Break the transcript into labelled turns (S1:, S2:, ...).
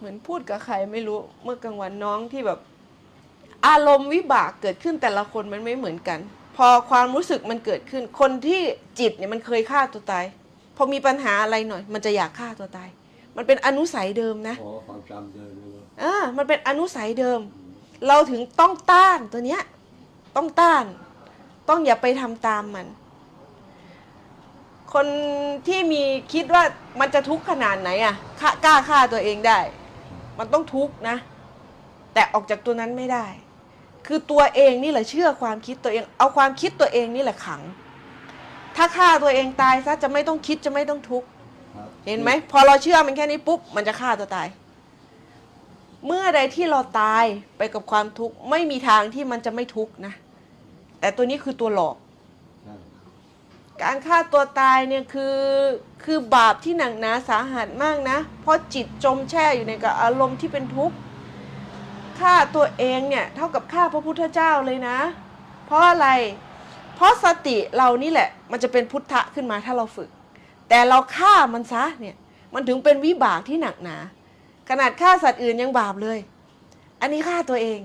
S1: เหมือนพูดกับใครไม่รู้เมื่อกลางวันน้องที่แบบ อารมณ์วิบากเกิดขึ้นแต่ละคนมันไม่เหมือนกัน พอความรู้สึกมันเกิดขึ้น คนที่จิตเนี่ยมันเคยฆ่าตัวตายพอมีปัญหาอะไรหน่อย มันจะอยากฆ่าตัวตาย มันเป็นอนุสัยเดิมนะ
S2: ขอความจำเดินเลย
S1: อ่ามันเป็นอนุสัยเดิม เราถึงต้องต้านตัวเนี้ยต้องต้าน ต้องอย่าไปทำตามมัน คนที่มีคิดว่ามันจะทุกข์ขนาดไหนอะฆ่ากล้าฆ่าตัวเองได้ มันต้องทุกข์นะ แต่ออกจากตัวนั้นไม่ได้ คือตัวเองนี่แหละเชื่อความคิดตัวเอง เอาความคิดตัวเองนี่แหละขัง ถ้าฆ่าตัวเองตายซะจะไม่ต้องคิดจะไม่ต้องทุกข์เห็นไหมพอเราเชื่อมันแค่นี้ปุ๊บมันจะฆ่าตัวตาย เมื่อใดที่เราตายไปกับความทุกข์ไม่มีทางที่มันจะไม่ทุกข์นะ แต่ตัวนี้คือตัวหลอก การฆ่าตัวตายเนี่ยคือคือบาปที่หนักหนาสาหัสมากนะ เพราะจิตจมแช่อยู่ในกับอารมณ์ที่เป็นทุกข์ฆ่าตัวเองเนี่ยเท่ากับฆ่าพระพุทธเจ้าเลยนะ เพราะอะไร เพราะสติเรานี่แหละ มันจะเป็นพุทธะขึ้นมาถ้าเราฝึก แต่เราฆ่ามันซะเนี่ยมันถึงเป็นวิบากที่หนักหนา ขนาดฆ่าสัตว์อื่นยังบาปเลย อันนี้ฆ่าตัวเอง